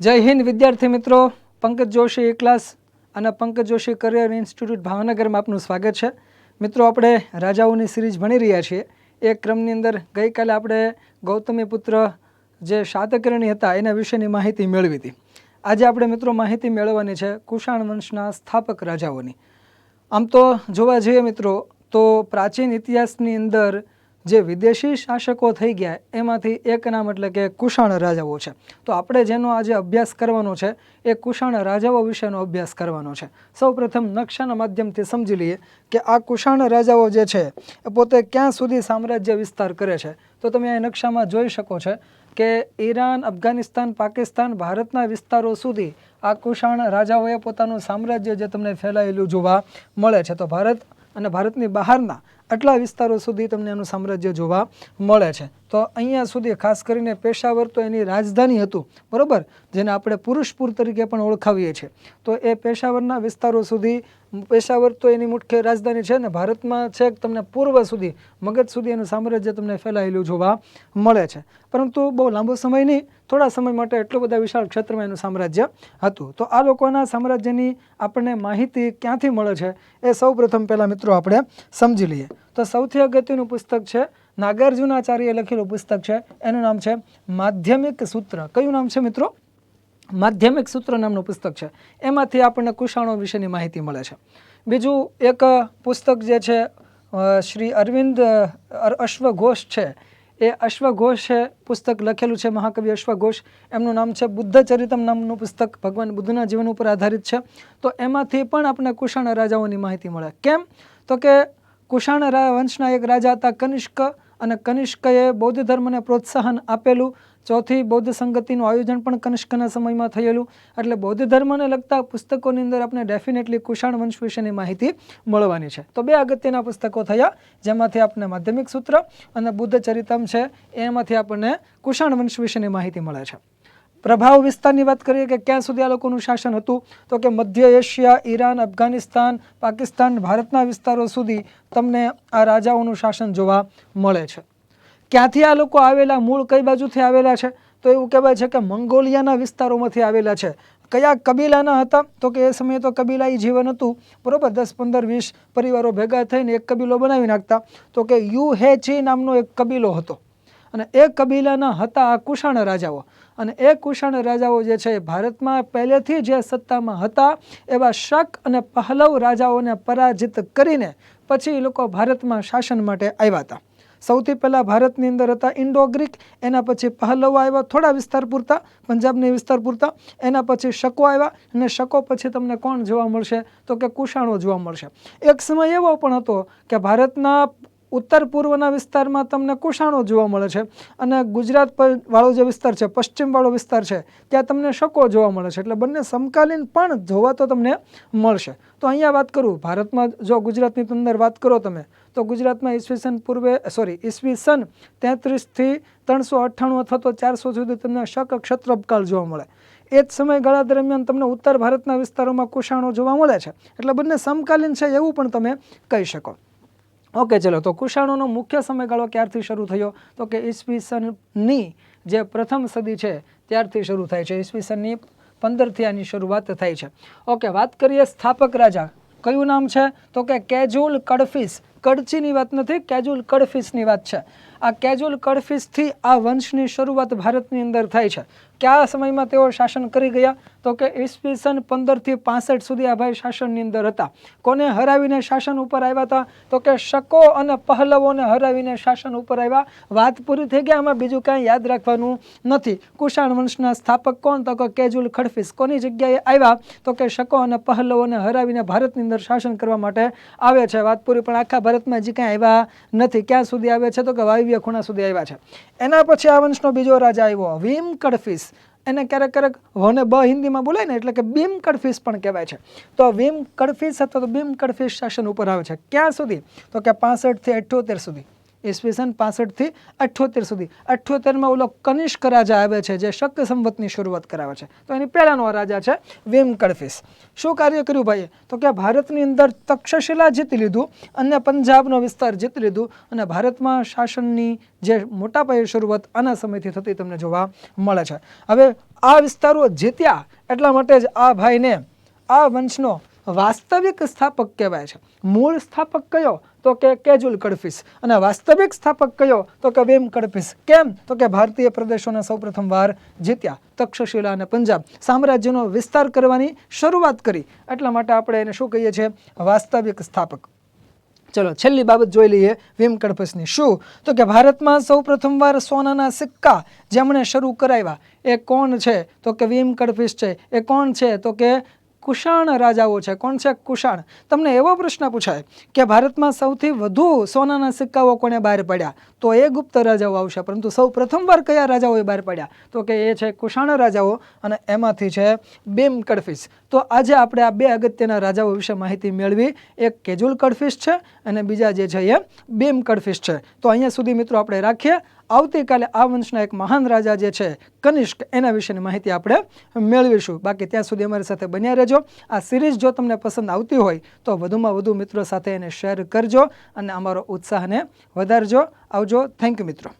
જય હિન્દ, વિદ્યાર્થી મિત્રો. પંકજ જોશી એ ક્લાસ અને પંકજ જોશી કરિયર ઇન્સ્ટિટ્યૂટ ભાવનગરમાં આપનું સ્વાગત છે. મિત્રો, આપણે રાજાઓની સિરીઝ ભણી રહ્યા છીએ. એ ક્રમની અંદર ગઈકાલે આપણે ગૌતમી પુત્ર જે શાતકર્ણી હતા, એના વિશેની માહિતી મેળવી હતી. આજે આપણે મિત્રો માહિતી મેળવવાની છે કુષાણ વંશના સ્થાપક રાજાઓની. આમ તો જોવા જઈએ મિત્રો, તો પ્રાચીન ઇતિહાસની અંદર જે વિદેશી શાસકો થઈ ગયા, એમાંથી એક નામ એટલે કે કુષાણ રાજાઓ છે. તો આપણે જેનો આજે અભ્યાસ કરવાનો છે, એ કુષાણ રાજાઓ વિશેનો અભ્યાસ કરવાનો છે. સૌપ્રથમ નકશાના માધ્યમથી સમજી લઈએ કે આ કુષાણ રાજાઓ જે છે, એ પોતે ક્યાં સુધી સામ્રાજ્ય વિસ્તાર કરે છે. તો તમે આ નકશામાં જોઈ શકો છો કે ઈરાન, અફઘાનિસ્તાન, પાકિસ્તાન, ભારતના વિસ્તારો સુધી આ કુષાણ રાજાઓએ પોતાનું સામ્રાજ્ય જે તમને ફેલાયેલું જોવા મળે છે. તો ભારત અને ભારતની બહારના આટલા વિસ્તારો સુધી તમને એનું સામ્રાજ્ય જોવા મળે છે. તો અહીંયા સુધી ખાસ કરીને પેશાવર તો એની રાજધાની હતું, બરાબર? જેને આપણે પુરુષપુર તરીકે પણ ઓળખાવીએ છીએ. તો એ પેશાવરના વિસ્તારો સુધી પેશાવર તો એની મુખ્ય રાજધાની છે ને ભારતમાં છેક તમને પૂર્વ સુધી, મગધ સુધી એનું સામ્રાજ્ય તમને ફેલાયેલું જોવા મળે છે. પરંતુ બહુ લાંબો સમય નહીં, થોડા સમય માટે એટલું બધા વિશાળ ક્ષેત્રમાં એનું સામ્રાજ્ય હતું. તો આ લોકોના સામ્રાજ્યની આપણને માહિતી ક્યાંથી મળે છે એ સૌ પ્રથમ પહેલાં મિત્રો આપણે સમજી લઈએ. તો સૌથી અગત્યનું પુસ્તક છે, નાગાર્જુનાચાર્યએ લખેલું પુસ્તક છે, એનું નામ છે માધ્યમિક સૂત્ર. કયું નામ છે મિત્રો? માધ્યમિક સૂત્ર નામનું પુસ્તક છે. એમાંથી આપણને કુષાણો વિશેની માહિતી મળે છે. બીજું એક પુસ્તક જે છે શ્રી અરવિંદ અશ્વઘોષ છે. એ અશ્વઘોષે પુસ્તક લખેલું છે, મહાકવિ અશ્વઘોષ. એમનું નામ છે બુદ્ધ ચરિતમ નામનું પુસ્તક. ભગવાન બુદ્ધના જીવન ઉપર આધારિત છે. તો એમાંથી પણ આપણને કુષાણ રાજાઓની માહિતી મળે. કેમ? તો કે કુષાણ વંશના એક રાજા હતા કનિષ્ક અને કનિષ્કએ બૌદ્ધ ધર્મને પ્રોત્સાહન આપેલું. ચોથી, બૌદ્ધ સંગતિનું આયોજન પણ કનિષ્કના સમયમાં થયેલું. એટલે બૌદ્ધ ધર્મને લગતા પુસ્તકોની અંદર આપણે ડેફિનેટલી કુષાણ વંશ વિશેની માહિતી મળવાની છે. તો બે અગત્યના પુસ્તકો થયા. જેમાંથી આપણને માધ્યમિક સૂત્ર અને બુદ્ધ ચરિતમ છે. એમાંથી આપણને કુષાણ વંશ વિશેની માહિતી મળે છે. પ્રભાવ વિસ્તારની વાત કરીએ કે ક્યાં સુધી આ લોકોનું શાસન હતું? તો કે મધ્ય એશિયા, ઈરાન, અફઘાનિસ્તાન, પાકિસ્તાન, ભારતના વિસ્તારો સુધી તમને આ રાજાઓનું શાસન જોવા મળે છે. ક્યાંથી આ લોકો આવેલા, મૂળ કઈ બાજુથી આવેલા છે? તો એવું કહેવાય છે કે મંગોલિયાના વિસ્તારોમાંથી આવેલા છે. કયા કબીલાના હતા? તો કે એ સમયે તો કબીલાઈ જીવન હતું. બરોબર, દસ, પંદર, વીસ પરિવારો ભેગા થઈને એક કબીલો બનાવી નાખતા. તો કે યુ હે ચી નામનો એક કબીલો હતો. અને એ કબીલાના હતા આ કુષાણ રાજાઓ. અને એ કુષાણ રાજાઓ જે છે એ ભારતમાં પહેલેથી જે સત્તામાં હતા એવા શક અને પહલવ રાજાઓને પરાજિત કરીને પછી એ લોકો ભારતમાં શાસન માટે આવ્યા હતા. સૌથી પહેલાં ભારતની અંદર હતા ઇન્ડો ગ્રીક એના પછી પહલવો આવ્યા થોડા વિસ્તાર પૂરતા, પંજાબની વિસ્તાર પૂરતા, એના પછી શકો આવ્યા અને શકો પછી તમને કોણ જોવા મળશે? તો કે કુષાણો જોવા મળશે. એક સમય એવો પણ હતો કે ભારતના ઉત્તર પૂર્વના વિસ્તારમાં તમને કુષાણો જોવા મળે છે અને ગુજરાત પર વાળો જે વિસ્તાર છે પશ્ચિમવાળો વિસ્તાર છે, ત્યાં તમને શકો જોવા મળે છે. એટલે બંને સમકાલીન પણ જોવા તો તમને મળશે. તો અહીંયા વાત કરું, ભારતમાં જો ગુજરાતની અંદર વાત કરો તમે, તો ગુજરાતમાં ઈસવીસન પૂર્વે સોરી ઈસવીસન તેત્રીસથી ત્રણસો અઠ્ઠાણું અથવા તો ચારસો સુધી તમને શક ક્ષત્રપકાળ જોવા મળે. એ જ સમયગાળા દરમિયાન તમને ઉત્તર ભારતના વિસ્તારોમાં કુષાણો જોવા મળે છે. એટલે બંને સમકાલીન છે એવું પણ તમે કહી શકો. ઓકે, ચલો. તો કુષાણોનો મુખ્ય સમયગાળો ક્યારથી શરૂ થયો? તો કે ઈસવીસનની જે પ્રથમ સદી છે, ત્યારથી શરૂ થાય છે. ઈસવીસનની પંદરથી આની શરૂઆત થાય છે. ઓકે, વાત કરીએ સ્થાપક રાજા. કયું નામ છે? તો કે કેજુલ કડફીસ. કડચીની વાત નથી, કેજુલ કડફીસની વાત છે. આ કેજુલ કડફીસથી આ વંશની શરૂઆત ભારતની અંદર થાય છે. કયા સમયમાં તેઓ શાસન કરી ગયા? તો કે ઈસવીસન પંદરથી પાસઠ સુધી આ ભાઈ શાસનની અંદર હતા. કોને હરાવીને શાસન ઉપર આવ્યા હતા? તો કે શકો અને પહલવોને હરાવીને શાસન ઉપર આવ્યા. વાત પૂરી થઈ ગયા, આમાં બીજું કાંઈ યાદ રાખવાનું નથી. કુષાણ વંશના સ્થાપક કોણ? તો કે કેજુલ ખડફીસ. કોની જગ્યાએ આવ્યા? તો કે શકો અને પહલવોને હરાવીને ભારતની અંદર શાસન કરવા માટે આવે છે. વાત પૂરી, પણ આખા ભારતમાં હજી કાંઈ આવ્યા નથી. ક્યાં સુધી આવે છે? તો કે વાયવ્ય ખૂણા સુધી આવ્યા છે. એના પછી આ વંશનો બીજો રાજા આવ્યો, ભીમ કડફિસ એને ક્યારેક ક્યારેક વને બ હિન્દીમાં બોલાય ને એટલે કે બીમ કડફીસ પણ કહેવાય છે. તો ભીમ કડફીસ અથવા તો બીમ કડફીસ શાસન ઉપર આવે છે. ક્યાં સુધી? તો કે પાસઠથી અઠ્યોતેર સુધી. ઈસવીસન પાસઠથી અઠ્યોતેર સુધી. અઠ્યોતેરમાં ઓલો કનિષ્ક રાજા આવે છે, જે શક્ય સંવતની શરૂઆત કરાવે છે. તો એની પહેલાંનો રાજા છે, વેમ કડફિસ. શું કાર્ય કર્યું ભાઈએ? તો કે ભારતની અંદર તક્ષશિલા જીતી લીધું, અને પંજાબનો વિસ્તાર જીતી લીધું, અને ભારતમાં શાસનની જે મોટા પાયે શરૂઆત આના સમયથી થતી તમને જોવા મળે છે. હવે આ વિસ્તારો જીત્યા એટલા માટે જ આ ભાઈને આ વંશનો વાસ્તવિક સ્થાપક કહેવાય છે. મૂળ સ્થાપક કયો? તો કે કેજુલ કડફીસ. અને વાસ્તવિક સ્થાપક કયો? તો કે વેમ કડફીસ. કેમ? તો કે ભારતીય પ્રદેશોને સૌપ્રથમ વાર જીત્યા તક્ષશિલા અને પંજાબ. સામ્રાજ્યનો વિસ્તાર કરવાની શરૂઆત કરી. એટલા માટે આપણે એને શું કહીએ છીએ? વાસ્તવિક સ્થાપક. ચલો, છેલ્લી બાબત જોઈ લઈએ વિમ કડફસની. શું? તો કે ભારતમાં સૌ પ્રથમવાર સોનાના સિક્કા જેમણે શરૂ કરાવ્યા. એ કોણ છે? તો કે વિમ કડફિસ છે. એ કોણ છે? તો કે કુષાણ રાજાઓ છે? કોણ છે કુષાણ? તમને એવો પ્રશ્ન પૂછાય કે ભારતમાં સૌથી વધુ સોનાના સિક્કાઓ કોણે બહાર પડ્યા? તો એ ગુપ્ત રાજાઓ આવશે. પરંતુ સૌ પ્રથમવાર કયા રાજાઓએ બહાર પડ્યા? તો કે એ છે કુષાણ રાજાઓ અને એમાંથી છે બેમ કડફિશ તો આજે આપણે આ બે અગત્યના રાજાઓ વિશે માહિતી મેળવી. એક કેજુલ કડફિશ છે અને બીજા જે છે એ બેમ કડફિશ છે. તો અહીંયા સુધી મિત્રો આપણે રાખીએ. આવતીકાલે આ વંશના એક મહાન રાજા જે છે, કનિષ્ક, એના વિશેની માહિતી આપણે મેળવીશું. બાકી ત્યાં સુધી અમારી સાથે બન્યા રહેજો. આ સિરીઝ જો તમને પસંદ આવતી હોય, તો વધુમાં વધુ મિત્રો સાથે એને શેર કરજો અને અમારો ઉત્સાહને વધારજો. આવજો. થેન્ક યુ મિત્રો.